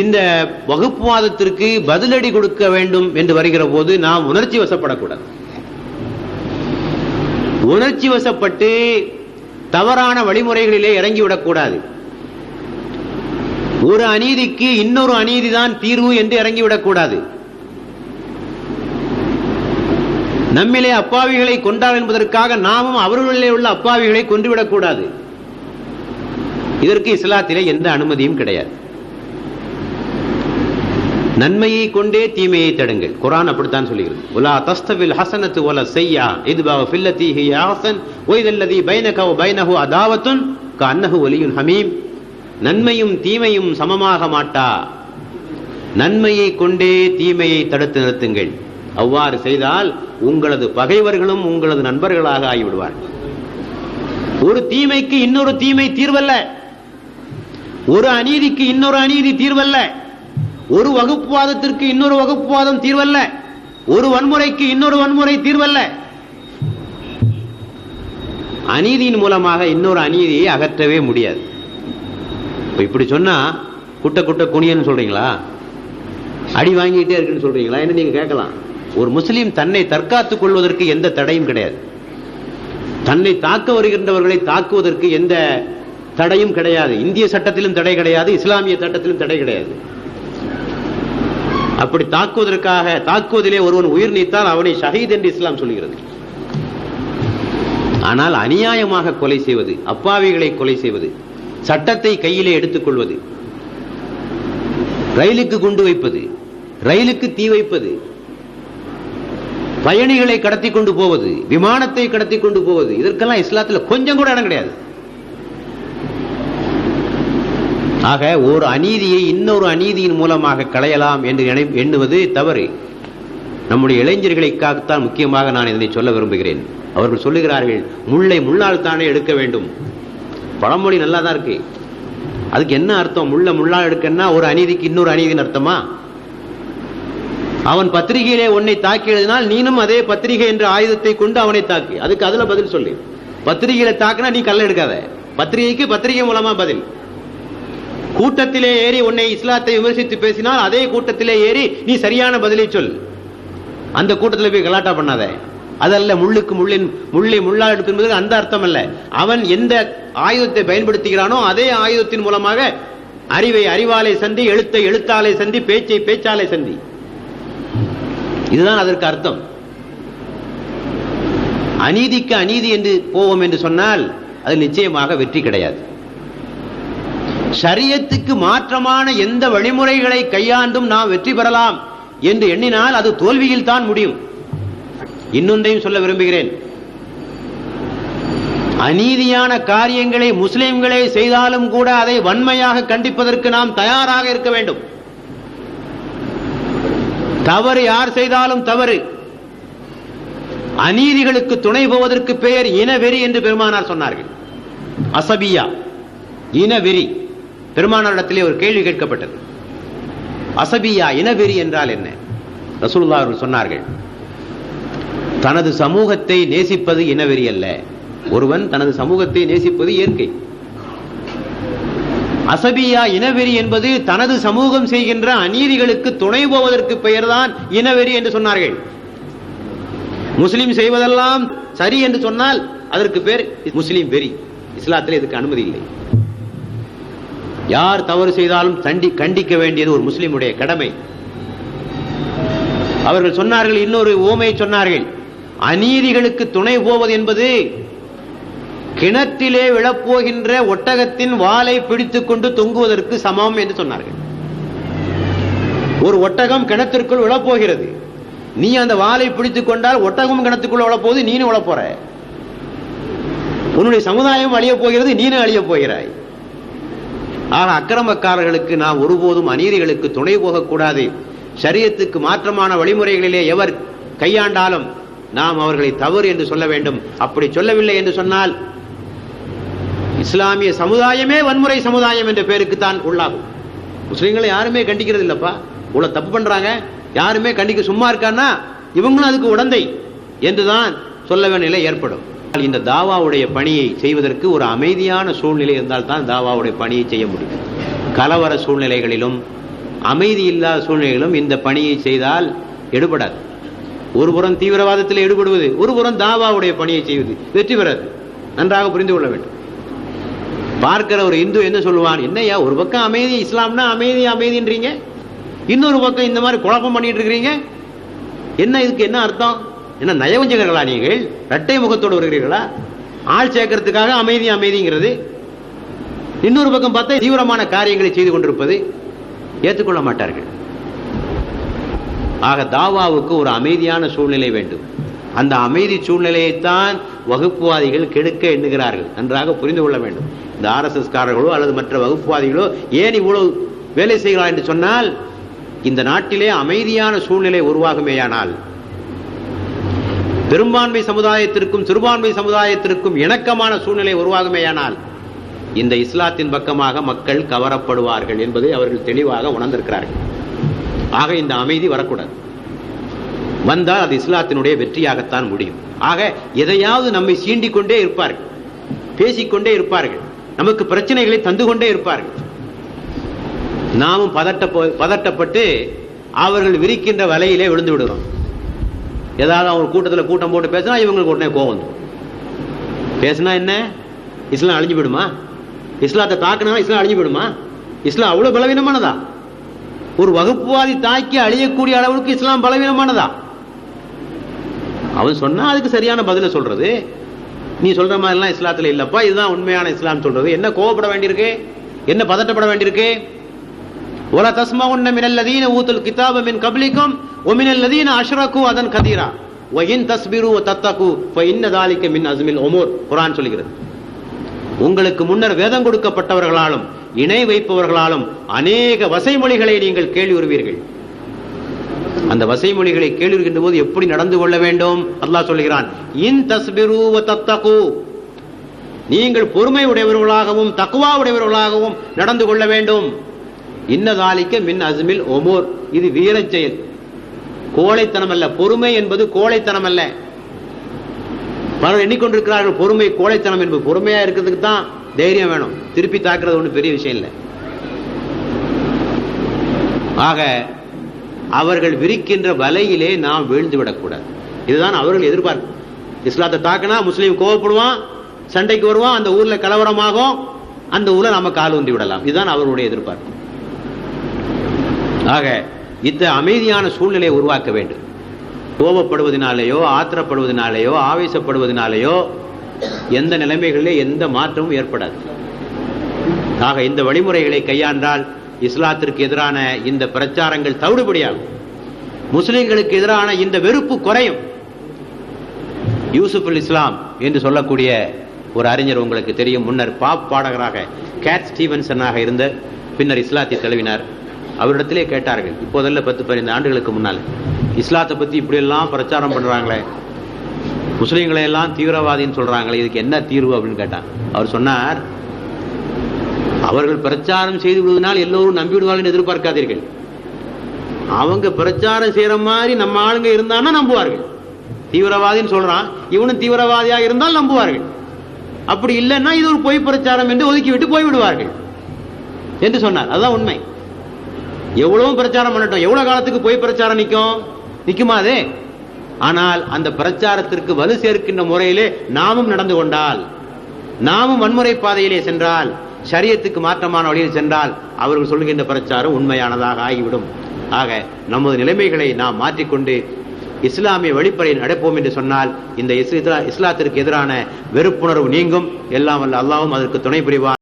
இந்த வகுப்புவாதத்திற்கு பதிலடி கொடுக்க வேண்டும் என்று வருகிற போது நாம் உணர்ச்சி வசப்படக்கூடாது. உணர்ச்சி வசப்பட்டு தவறான வழிமுறைகளிலே இறங்கிவிடக்கூடாது ஒரு அநீதிக்கு இன்னொரு அநீதிதான் தீர்வு என்று இறங்கிவிடக்கூடாது நம்மிலே அப்பாவிகளை கொண்டார் என்பதற்காக நாமும் அவர்களிலே உள்ள அப்பாவிகளை கொன்றுவிடக்கூடாது இதற்கு இஸ்லாத்திலே எந்த அனுமதியும் கிடையாது. நன்மையை கொண்டே தீமையை தடுங்கள். குரான் அப்படித்தான் சொல்லுகிறது உலா தஸ்தவில் ஹசனத்து ஒல செய்யா இது ஃபில்லதி ஹி ஹசன். ஒய்தல்லதி பைனக வ பைனஹு அதாவத்துன் அன்னஹு ஒலியுன் ஹமீம். நன்மையும் தீமையும் சமமாக மாட்டா. நன்மையை கொண்டே தீமையை தடுத்து நிறுத்துங்கள். அவ்வாறு செய்தால் உங்களது பகைவர்களும் உங்களது நண்பர்களாக ஆகிவிடுவார்கள் ஒரு தீமைக்கு இன்னொரு தீமை தீர்வல்ல. ஒரு அநீதிக்கு இன்னொரு அநீதி தீர்வல்ல. ஒரு வகுப்புவாதத்திற்கு இன்னொரு வகுப்புவாதம் தீர்வல்ல. ஒரு வன்முறைக்கு இன்னொரு வன்முறை தீர்வல்ல. அநீதியின் மூலமாக இன்னொரு அநீதியை அகற்றவே முடியாது. இப்படி சொன்னா குட்ட குட்ட குனியன்னு சொல்றீங்களா? அடி வாங்கிட்டே இருக்குன்னு சொல்றீங்களா? என்ன நீங்க கேட்கலாம். ஒரு முஸ்லீம் தன்னை தற்காத்துக் கொள்வதற்கு எந்த தடையும் கிடையாது. தன்னை தாக்க வருகின்றவர்களை தாக்குவதற்கு எந்த தடையும் கிடையாது. இந்திய சட்டத்திலும் தடை கிடையாது இஸ்லாமிய சட்டத்திலும் தடை கிடையாது. அப்படி தாக்குவதற்காக தாக்குவதிலே ஒருவன் உயிர் நீத்தால் அவனை ஷஹீத் என்று இஸ்லாம் சொல்கிறது. ஆனால் அநியாயமாக கொலை செய்வது அப்பாவிகளை கொலை செய்வது சட்டத்தை கையிலே எடுத்துக் கொள்வது ரயிலுக்கு குண்டு வைப்பது ரயிலுக்கு தீ வைப்பது பயணிகளை கடத்தி கொண்டு போவது விமானத்தை கடத்தி கொண்டு போவது இதற்கெல்லாம் இஸ்லாத்தில் கொஞ்சம் கூட இடம் கிடையாது. ஆக ஒரு அநீதியை இன்னொரு அநீதியின் மூலமாக களையலாம் என்று நினை- எண்ணுவது தவறு. நம்முடைய இளைஞர்களுக்காகத்தான் முக்கியமாக நான் இதனை சொல்ல விரும்புகிறேன். அவர்கள் சொல்லுகிறார்கள் முள்ளை முள்ளால் தானே எடுக்க வேண்டும். பழமொழி நல்லா தான் இருக்கு. அதுக்கு என்ன அர்த்தம்? முள்ள முள்ளால் எடுக்கன்னா ஒரு அநீதிக்கு இன்னொரு அநீதின்னு அர்த்தமா? அவன் பத்திரிகையிலே உன்னை தாக்கி எழுதினால் நீனும் அதே பத்திரிகை என்ற ஆயுதத்தை கொண்டு அவனை தாக்கு. அதுக்கு அதுல பதில் சொல்லு. பத்திரிகையில தாக்குனா நீ கல்ல எடுக்காத. பத்திரிகைக்கு பத்திரிகை மூலமா பதில். கூட்டத்திலே ஏறி உன்னை இஸ்லாத்தை விமர்சித்து பேசினால் அதே கூட்டத்திலே ஏறி நீ சரியான பதிலை சொல். அந்த கூட்டத்தில் போய் கலாட்டா பண்ணாத. அதல்ல முள்ளுக்கு முள்ளின் முள்ளை முள்ளால் எடுத்து என்பது அந்த அர்த்தம் அல்ல அவன் எந்த ஆயுதத்தை பயன்படுத்துகிறானோ அதே ஆயுதத்தின் மூலமாக அறிவை அறிவாலை சந்தி எழுத்தை எழுத்தாலை சந்தி பேச்சை பேச்சாலை சந்தி. இதுதான் அதற்கு அர்த்தம். அநீதிக்கு அநீதி என்று போவோம் என்று சொன்னால் அது நிச்சயமாக வெற்றி கிடையாது. சரியத்துக்கு மாற்றமான எந்த வழிமுறைகளை கையாண்டும் நாம் வெற்றி பெறலாம் என்று எண்ணினால் அது தோல்வியில் தான் முடியும். இன்னொன்றையும் சொல்ல விரும்புகிறேன். அநீதியான காரியங்களை முஸ்லிம்களே செய்தாலும் கூட அதை வன்மையாக கண்டிப்பதற்கு நாம் தயாராக இருக்க வேண்டும். தவறு யார் செய்தாலும் தவறு. அநீதிகளுக்கு துணை போவதற்கு பெயர் இனவெறி என்று பெருமானார் சொன்னார்கள். அசபியா இனவெறி. பெருமானாரிடத்திலே ஒரு கேள்வி கேட்கப்பட்டது. அசபியா இனவெறி என்றால் என்ன? ரசூல்லா அவர்கள் சொன்னார்கள் தனது சமூகத்தை நேசிப்பது இனவெறி அல்ல. ஒருவன் தனது சமூகத்தை நேசிப்பது இயற்கை. அசபியா இனவெறி என்பது தனது சமூகம் செய்கின்ற அநீதிகளுக்கு துணை போவதற்கு பெயர்தான் இனவெறி என்று சொன்னார்கள். முஸ்லிம் செய்வதெல்லாம் சரி என்று சொன்னால் அதற்கு பேர் முஸ்லிம் வெறி. இஸ்லாத்தில் இதுக்கு அனுமதி இல்லை. யார் தவறு செய்தாலும் தண்டி கண்டிக்க வேண்டியது ஒரு முஸ்லிமுடைய கடமை. அவர்கள் சொன்னார்கள் இன்னொரு ஓமையை சொன்னார்கள். அநீதிகளுக்கு துணை போவது என்பது கிணத்திலே விழப்போகின்ற ஒட்டகத்தின் வாலை பிடித்துக் கொண்டு தொங்குவதற்கு சமம் என்று சொன்னார்கள். ஒரு ஒட்டகம் கிணத்திற்குள் விழப்போகிறது. நீ அந்த வாலை பிடித்துக் கொண்டால் ஒட்டகம் கிணத்துக்குள்ள விழப்போகுது நீனும் விழப்போற. உன்னுடைய சமுதாயம் அழியப் போகிறது நீனும் அழிய போகிறாய். ஆக அக்கிரமக்காரர்களுக்கு நாம் ஒருபோதும் அநீதிகளுக்கு துணை போகக்கூடாது. சரியத்துக்கு மாற்றமான வழிமுறைகளிலே எவர் கையாண்டாலும் நாம் அவர்களை தவறு என்று சொல்ல வேண்டும். அப்படி சொல்லவில்லை என்று சொன்னால் இஸ்லாமிய சமுதாயமே வன்முறை சமுதாயம் என்ற பேருக்கு தான் உள்ளாகும். முஸ்லீம்களை யாருமே கண்டிக்கிறது இல்லப்பா இவ்வளவு தப்பு பண்றாங்க. யாருமே கண்டிக்க சும்மா இருக்கான்னா இவங்களும் அதுக்கு உடந்தை என்றுதான் சொல்ல வேண்டிய நிலை ஏற்படும். இந்த தாவாவுடைய பணியை செய்வதற்கு ஒரு அமைதியான சூழ்நிலை இருந்தால் தான் தாவாவுடைய பணியை செய்ய முடியும். கலவர சூழ்நிலைகளிலும் அமைதி இல்லாத சூழ்நிலைகளிலும் இந்த பணியை செய்தால் எடுபடாது. ஒரு புறம் தீவிரவாதத்தில் ஈடுபடுவது ஒரு புறம் தாவாவுடைய பணியை செய்வது வெற்றி பெறாது. நன்றாக புரிந்து கொள்ள வேண்டும். பார்க்கிற ஒரு இந்து என்ன சொல்லுவான்? என்னய்யா ஒரு பக்கம் அமைதி இஸ்லாம்னா அமைதி அமைதின்றீங்க. இன்னொரு பக்கம் இந்த மாதிரி குழப்பம் பண்ணிட்டு இருக்கிறீங்க. என்ன இதுக்கு என்ன அர்த்தம்? என்ன நயவஞ்சகர்களா நீங்கள்? இரட்டை முகத்தோடு வருகிறீர்களா? ஆள் சேர்க்கறதுக்காக அமைதி அமைதிங்கிறது. இன்னொரு பக்கம் பார்த்தா தீவிரமான காரியங்களை செய்து கொண்டிருப்பது ஏற்றுக்கொள்ள மாட்டார்கள். ஆக தாவாவுக்கு ஒரு அமைதியான சூழ்நிலை வேண்டும். அந்த அமைதி சூழ்நிலையைத்தான் வகுப்புவாதிகள் கெடுக்க எண்ணுகிறார்கள். நன்றாக புரிந்து கொள்ள வேண்டும். இந்த ஆர்எஸ்எஸ் காரர்களோ அல்லது மற்ற வகுப்புவாதிகளோ ஏன் இவ்வளவு வேலை செய்கிறார் என்று சொன்னால் இந்த நாட்டிலே அமைதியான சூழ்நிலை உருவாகுமேயானால் பெரும்பான்மை சமுதாயத்திற்கும் சிறுபான்மை சமுதாயத்திற்கும் இணக்கமான சூழ்நிலை உருவாகுமேயானால் இந்த இஸ்லாத்தின் பக்கமாக மக்கள் கவரப்படுவார்கள் என்பதை அவர்கள் தெளிவாக உணர்ந்திருக்கிறார்கள். ஆக இந்த அமைதி வரக்கூடாது. வந்தால் அது இஸ்லாத்தினுடைய வெற்றியாகத்தான் முடியும். ஆக எதையாவது நம்மை சீண்டிக் கொண்டே இருப்பார்கள் பேசிக்கொண்டே இருப்பார்கள் நமக்கு பிரச்சனைகளை தந்து கொண்டே இருப்பார்கள். நாமும் பதட்ட பதட்டப்பட்டு அவர்கள் விரிக்கின்ற வலையிலே விழுந்து விடுகிறோம். ஏதாவது அவங்க கூட்டத்தில் கூட்டம் போட்டு பேசினா இவங்களுக்கு உடனே கோவம் வந்துடும் பேசினா என்ன? இஸ்லாம் அழிஞ்சு போயிடுமா? இஸ்லாத்தை தாக்கினா இஸ்லாம் அழிஞ்சு போயிடுமா? இஸ்லாம் அவ்வளோ பலவீனமானதா? ஒரு வகுப்புவாதி தாக்கி அழியக்கூடிய அளவுக்கு இஸ்லாம் பலவீனமானதா? அவன் சொன்னா அதுக்கு சரியான பதில சொல்றது. நீ சொல்ற மாதிரிலாம் இஸ்லாத்துல இல்லப்பா இதுதான் உண்மையான இஸ்லாம் சொல்றது. என்ன கோவப்பட வேண்டியிருக்கு? என்ன பதட்டப்பட வேண்டியிருக்கு? ஒல தஸ்மவுன்ன மினல்லதீன ஊத்துல் கிதாப மின் கபிலிக்கும் ஒமினல்லதீன அஷ்ரகு அதன் கதீரா ஒயின் தஸ்பிரு தத்தகு இன்ன தாலிக்க மின் அஸ்மில் ஒமூர் குரான் சொல்கிறது உங்களுக்கு முன்னர் வேதம் கொடுக்கப்பட்டவர்களாலும் இணை வைப்பவர்களாலும் அநேக வசைமொழிகளை நீங்கள் கேள்வி வருவீர்கள் அந்த வசைமொழிகளை கேள்விகின்ற போது எப்படி நடந்து கொள்ள வேண்டும்? அல்லாஹ் சொல்கிறான் இன் தஸ்பிரு தத்தகு நீங்கள் பொறுமை உடையவர்களாகவும் தக்குவா உடையவர்களாகவும் நடந்து கொள்ள வேண்டும். இன்னதாலிக்க மின் அசுமில் ஒமோர். இது வீரச் செயல் கோழைத்தனம் அல்ல பொறுமை என்பது கோழைத்தனம் அல்ல பலர் எண்ணிக்கொண்டிருக்கிறார்கள். பொறுமை கோழைத்தனம் என்பது பொறுமையா இருக்கிறதுக்கு தான் தைரியம் வேணும். திருப்பி தாக்குறது ஒன்றும் பெரிய விஷயம் இல்லை. ஆக அவர்கள் விரிக்கின்ற வலையிலே நாம் வீழ்ந்து விடக்கூடாது. இதுதான் அவர்கள் எதிர்பார்ப்பு. இஸ்லாத்தை தாக்கினா முஸ்லீம் கோவப்படுவான் சண்டைக்கு வருவான் அந்த ஊர்ல கலவரமாகும் அந்த ஊர்ல நாம கால் ஊன்றி விடலாம். இதுதான் அவர்களுடைய எதிர்பார்ப்பு. ஆக இந்த அமைதியான சூழ்நிலையை உருவாக்க வேண்டும். கோபப்படுவதனாலேயோ ஆத்திரப்படுவதனாலேயோ ஆவேசப்படுவதனாலேயோ எந்த நிலைமைகளிலே எந்த மாற்றமும் ஏற்படாது. ஆக இந்த வழிமுறைகளை கையாண்டால் இஸ்லாத்திற்கு எதிரான இந்த பிரச்சாரங்கள் தவிடுபடியாகும். முஸ்லிம்களுக்கு எதிரான இந்த வெறுப்பு குறையும். யூசுப் இஸ்லாம் என்று சொல்லக்கூடிய ஒரு அறிஞர் உங்களுக்கு தெரியும். முன்னர் பாப் பாடகராக கேட் ஸ்டீவன்சனாக இருந்த பின்னர் இஸ்லாத்தை தழுவினார். அவரிடத்திலே கேட்டார்கள். இப்போதல்ல பத்து பதினைந்து ஆண்டுகளுக்கு முன்னால். இஸ்லாத்தை பத்தி இப்படி எல்லாம் பிரச்சாரம் பண்றாங்களே. முஸ்லீம்களை எல்லாம் தீவிரவாதின்னு சொல்றாங்களே இதுக்கு என்ன தீர்வு அப்படின்னு கேட்டான். அவர் சொன்னார் அவர்கள் பிரச்சாரம் செய்து விடுவதனால் எல்லோரும் நம்பிவிடுவார்கள் எதிர்பார்க்காதீர்கள். அவங்க பிரச்சாரம் செய்யற மாதிரி நம்ம ஆளுங்க இருந்தான்னா நம்புவார்கள். தீவிரவாதின்னு சொல்றான் இவனும் தீவிரவாதியாக இருந்தால் நம்புவார்கள். அப்படி இல்லைன்னா இது ஒரு பொய் பிரச்சாரம் என்று ஒதுக்கிவிட்டு போய்விடுவார்கள். என்று சொன்னார். அதுதான் உண்மை. எவ்வளவு பிரச்சாரம் பண்ணட்டும். எவ்வளவு காலத்துக்கு போய் பிரச்சாரம் நிற்கும் நிற்குமா ஆனால் அந்த பிரச்சாரத்திற்கு வலு சேர்க்கின்ற முறையிலே நாமும் நடந்து கொண்டால் நாமும் வன்முறை பாதையிலே சென்றால் சரியத்துக்கு மாற்றமான வழியில் சென்றால் அவர்கள் சொல்கின்ற பிரச்சாரம் உண்மையானதாக ஆகிவிடும். ஆக நமது நிலைமைகளை நாம் மாற்றிக்கொண்டு இஸ்லாமிய வழிப்படையை நடப்போம் என்று சொன்னால் இந்த இஸ்லாத்திற்கு எதிரான வெறுப்புணர்வு நீங்கும். எல்லாம் அல்ல அல்லாவும் அதற்கு துணை புரிவார்